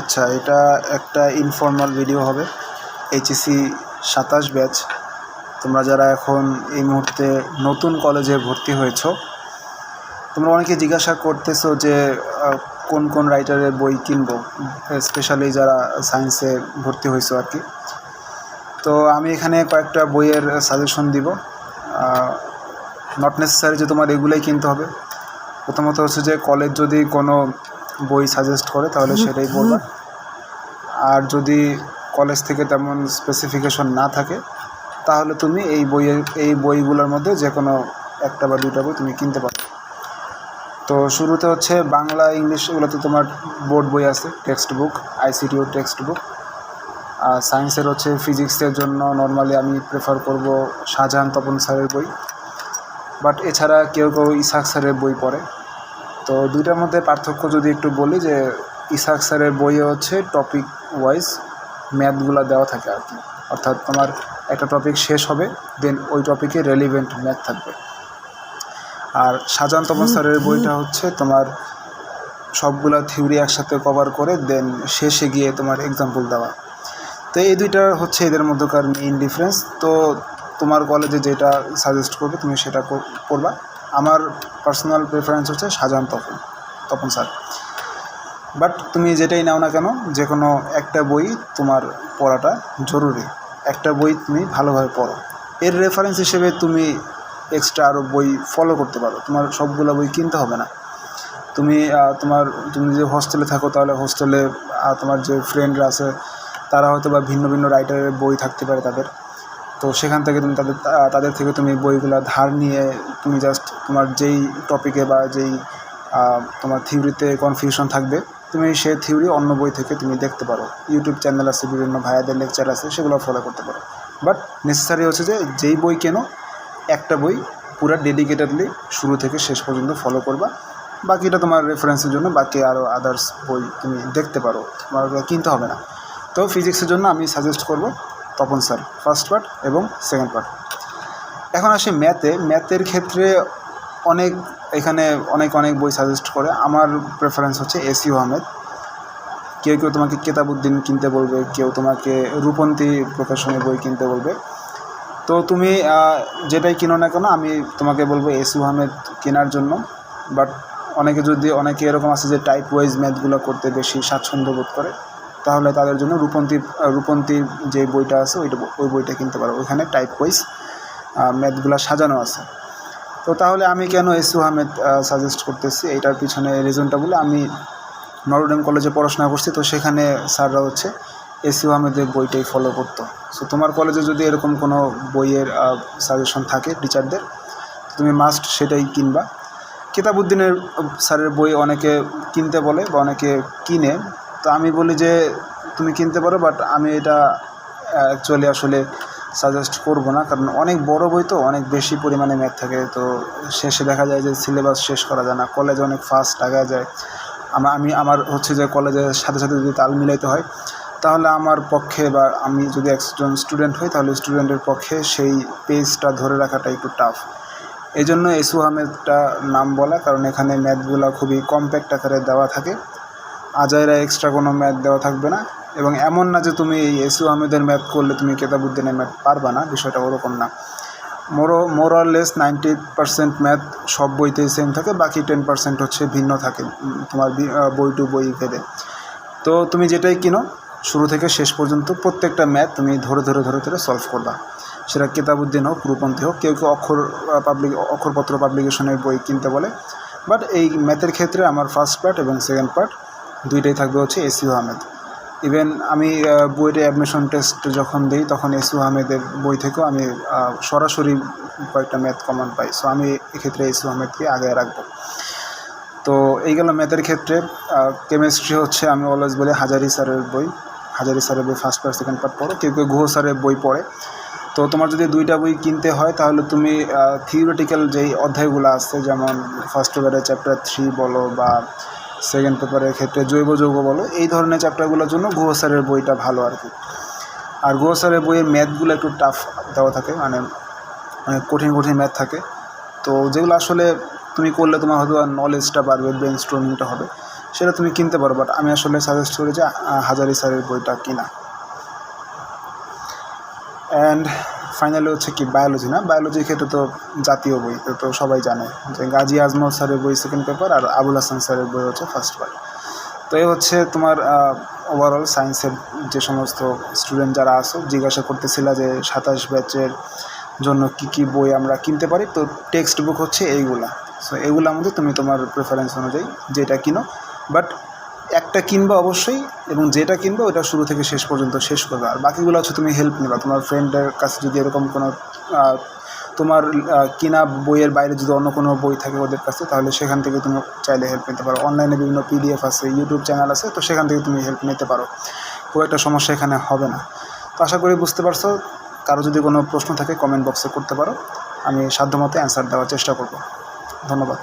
আচ্ছা এটা একটা ইনফর্মাল ভিডিও হবে। এইচএসসি সাতাশ ব্যাচ তোমরা যারা এখন এই মুহূর্তে নতুন কলেজে ভর্তি হয়েছো, তোমরা অনেকে জিজ্ঞাসা করতেছো যে কোন কোন রাইটারের বই কিনবো স্পেশালি যারা সায়েন্সে ভর্তি হয়েছো আর কি। তো আমি এখানে কয়েকটা বইয়ের সাজেশন দিব। নট নেসেসারি যে তোমার এগুলোই কিনতে হবে। প্রথমত হচ্ছে যে কলেজ যদি কোনো বই সাজেস্ট করে তাহলে সেটাই পড়বা আর যদি কলেজ থেকে তেমন স্পেসিফিকেশন না থাকে তাহলে তুমি এই বইয়ের এই বইগুলোর মধ্যে যে কোনো একটা বা দুটা বই তুমি কিনতে পারো। তো শুরুতে হচ্ছে বাংলা ইংলিশ এগুলোতে তোমার বোর্ড বই আছে টেক্সট বুক আইসিটিও টেক্সট বুক আর সায়েন্সের হচ্ছে ফিজিক্সের জন্য নর্মালি আমি প্রেফার করব শাহজাহান তপন স্যারের বই। বাট এছাড়া কেউ কেউ ইসাক স্যারের বই পড়ে। তো দুইটার মধ্যে পার্থক্য যদি একটু বলি যে ইসাক স্যারের বইয়ে হচ্ছে টপিক ওয়াইজ ম্যাথগুলো দেওয়া থাকে আর কি। অর্থাৎ তোমার একটা টপিক শেষ হবে দেন ওই টপিকে রেলিভেন্ট ম্যাথ থাকবে। আর শাহজাহান তপন স্যারের বইটা হচ্ছে তোমার সবগুলা থিওরি একসাথে কভার করে দেন শেষে গিয়ে তোমার এক্সাম্পল দেওয়া। তো এই দুইটা হচ্ছে এদের মধ্যকার মেইন ডিফারেন্স তো তোমার কলেজে যেটা সাজেস্ট করবে তুমি সেটা কর- করবা। আমার পার্সোনাল প্রেফারেন্স হচ্ছে শাহজাহান তপন তপন স্যার বাট তুমি যেটাই নাও না কেন যে কোনো একটা বই তোমার পড়াটা জরুরি। একটা বই তুমি ভালোভাবে পড়ো। এর রেফারেন্স হিসেবে তুমি এক্সট্রা আরও বই ফলো করতে পারো। তোমার সবগুলো বই কিনতে হবে না। তুমি তোমার, তুমি যে হোস্টেলে থাকো তাহলে হোস্টেলে তোমার যে ফ্রেন্ডরা আছে, তারা হয়তো বা ভিন্ন ভিন্ন রাইটারের বই থাকতে পারে তাদের। তো সেখান থেকে তুমি তাদের তাদের থেকে তুমি বইগুলো ধার নিয়ে তুমি জাস্ট তোমার যেই টপিকে বা যেই তোমার থিওরিতে কনফিউশন থাকবে, তুমি সে থিওরি অন্য বই থেকে তুমি দেখতে পারো। ইউটিউব চ্যানেল আছে, বিভিন্ন ভাইয়াদের লেকচার আছে, সেগুলো ফলো করতে পারো। বাট নেসেসারি হচ্ছে যে যেই বই কেনো, একটা বই পুরো ডেডিকেটেডলি শুরু থেকে শেষ পর্যন্ত ফলো করবা। বাকিটা তোমার রেফারেন্সের জন্য বাকি আরও আদার্স বই তুমি দেখতে পারো। তোমার কিনতে হবে না। তো ফিজিক্সের জন্য আমি সাজেস্ট করব তপন স্যার ফার্স্ট পার্ট এবং সেকেন্ড পার্ট এখন আসি ম্যাথে ম্যাথের ক্ষেত্রে অনেক, এখানে অনেক অনেক বই সাজেস্ট করে। আমার প্রেফারেন্স হচ্ছে এসিও আহমেদ। কেউ কেউ তোমাকে কেতাবুদ্দিন কিনতে বলবে, কেউ তোমাকে রূপন্তী প্রকাশনের বই কিনতে বলবে। তো তুমি যেটাই কিনো না কেন, আমি তোমাকে বলব এসিউ আহমেদ কেনার জন্য। বাট অনেকে যদি, অনেকে এরকম আছে যে টাইপ ওয়াইজ ম্যাথগুলো করতে বেশি স্বাচ্ছন্দ্য বোধ করে। তাহলে তাদের জন্য রূপন্তী রূপন্তীর যে বইটা আছে, ওইটা, ওই বইটা কিনতে পারো। ওইখানে টাইপ ওয়াইজ ম্যাথগুলো সাজানো আছে। তো তাহলে আমি কেন এসু আহমেদ সাজেস্ট করতেছি? এইটার পিছনে রিজনটা বলে আমি নরডেম কলেজে পড়াশোনা করছি, তো সেখানে স্যাররা হচ্ছে এসিউ আহমেদের বইটাই ফলো করতো। সো তোমার কলেজে যদি এরকম কোনো বইয়ের সাজেশন থাকে টিচারদের তুমি মাস্ট সেটাই কিনবা। কিতাবুদ্দিনের স্যারের বই অনেকে কিনতে বলে বা অনেকে কিনে তো আমি বলি যে, তুমি কিনতে পারো বাট আমি এটা অ্যাকচুয়ালি আসলে সাজেস্ট করব না, কারণ অনেক বড় বই তো, অনেক বেশি পরিমাণে ম্যাথ থাকে, তো শেষে দেখা যায় যে সিলেবাস শেষ করা যায় না কলেজে অনেক ফাস্ট আগায় যায়। আমার আমি, আমার হচ্ছে যে কলেজের সাথে সাথে যদি তাল মিলাইতে হয়, তাহলে আমার পক্ষে বা আমি যদি একজন স্টুডেন্ট হই, তাহলে স্টুডেন্টের পক্ষে সেই পেজটা ধরে রাখাটা একটু টাফ এই জন্য এসু আহমেদটা নাম বলা, কারণ এখানে ম্যাথগুলো খুবই কম্প্যাক্ট আকারে দেওয়া থাকে। আজাইরা এক্সট্রা কোনো ম্যাথ দেওয়া থাকবে না। এবং এমন না যে তুমি এই এসু আহমেদের ম্যাথ করলে তুমি কেতাবুদ্দিনের ম্যাথ পারবা না, বিষয়টা ওরকম না। More more or less ninety percent math সব বইতেই সেম থাকে, বাকি টেন পার্সেন্ট হচ্ছে ভিন্ন থাকে তোমার বই টু বই ভেদে। তো তুমি যেটাই কিনো, শুরু থেকে শেষ পর্যন্ত প্রত্যেকটা ম্যাথ তুমি ধরে ধরে ধরে ধরে সলভ করবা। সেটা কেতাবুদ্দিন হোক, রূপন্থী হোক, কেউ কেউ অক্ষর পাবলিক অক্ষরপত্র পাবলিকেশনের বই কিনতে বলে। বাট এই ম্যাথের ক্ষেত্রে আমার ফার্স্ট পার্ট এবং সেকেন্ড পার্ট দুইটাই থাকবে হচ্ছে এসিউ আহমেদ। ইভেন আমি বইটা অ্যাডমিশন টেস্ট যখন দিই, তখন এসিউ আহমেদের বই থেকেও আমি সরাসরি কয়েকটা ম্যাথ কমন পাই। সো আমি এক্ষেত্রে এসিউ আহমেদকে আগে রাখব। তো, এই গেল ম্যাথের ক্ষেত্রে কেমিস্ট্রি হচ্ছে আমি অলওয়েজ বলি হাজারি স্যারের বই। হাজারি স্যারের বই ফার্স্ট পার্ট সেকেন্ড পার্ট পড়ো। কেউ কেউ গুহ স্যারের বই পড়ে। তো, তোমার যদি দুইটা বই কিনতে হয়, তাহলে তুমি থিওরিটিক্যাল যেই অধ্যায়গুলো আছে, যেমন ফার্স্ট পেপারে চ্যাপ্টার থ্রি বলো বা সেকেন্ড পেপারের ক্ষেত্রে জৈব যৌগ বলো, এই ধরনের চ্যাপ্টারগুলোর জন্য গুহ স্যারের বইটা ভালো আর কি। আর গুহ স্যারের বইয়ের ম্যাথগুলো একটু টাফ দেওয়া থাকে মানে অনেক কঠিন কঠিন ম্যাথ থাকে। তো যেগুলো আসলে তুমি করলে তোমার হয়তো নলেজটা বাড়বে ব্রেন স্ট্রমিংটা হবে, সেটা তুমি কিনতে পারো বাট আমি আসলে সাজেস্ট করি যে হাজারি স্যারের বইটা কিনা। অ্যান্ড ফাইনালি হচ্ছে কি বায়োলজি না? বায়োলজির ক্ষেত্রে তো জাতীয় বই তো সবাই জানে যে গাজী আজমল স্যারের বই সেকেন্ড পেপার আর আবুল হাসান স্যারের বই হচ্ছে ফার্স্ট পার্ট তো এই হচ্ছে তোমার ওভারঅল সায়েন্সের যে সমস্ত স্টুডেন্ট যারা আসো জিজ্ঞাসা করতেছিলা যে সাতাশ ব্যাচের জন্য কি কি বই আমরা কিনতে পারি? তো টেক্সট বুক হচ্ছে এইগুলা। সো এইগুলোর মধ্যে তুমি তোমার প্রেফারেন্স অনুযায়ী যেটা কিনো। বাট একটা কিনবা অবশ্যই, এবং যেটা কিনবা ওটা শুরু থেকে শেষ পর্যন্ত শেষ করবে। আর বাকিগুলো হচ্ছে তুমি হেল্প নিবা। তোমার ফ্রেন্ডের কাছে যদি এরকম কোনো তোমার কিনা বইয়ের বাইরে যদি অন্য কোনো বই থাকে ওদের কাছে, তাহলে সেখান থেকে তুমি চাইলে হেল্প নিতে পারো। অনলাইনে বিভিন্ন পিডিএফ আছে ইউটিউব চ্যানেল আছে, তো সেখান থেকে তুমি হেল্প নিতে পারো। খুব একটা সমস্যা এখানে হবে না। তো আশা করি বুঝতে পারছ। কারও যদি কোনো প্রশ্ন থাকে কমেন্ট বক্সে করতে পারো। আমি সাধ্যমতো অ্যান্সার দেওয়ার চেষ্টা করব। ধন্যবাদ।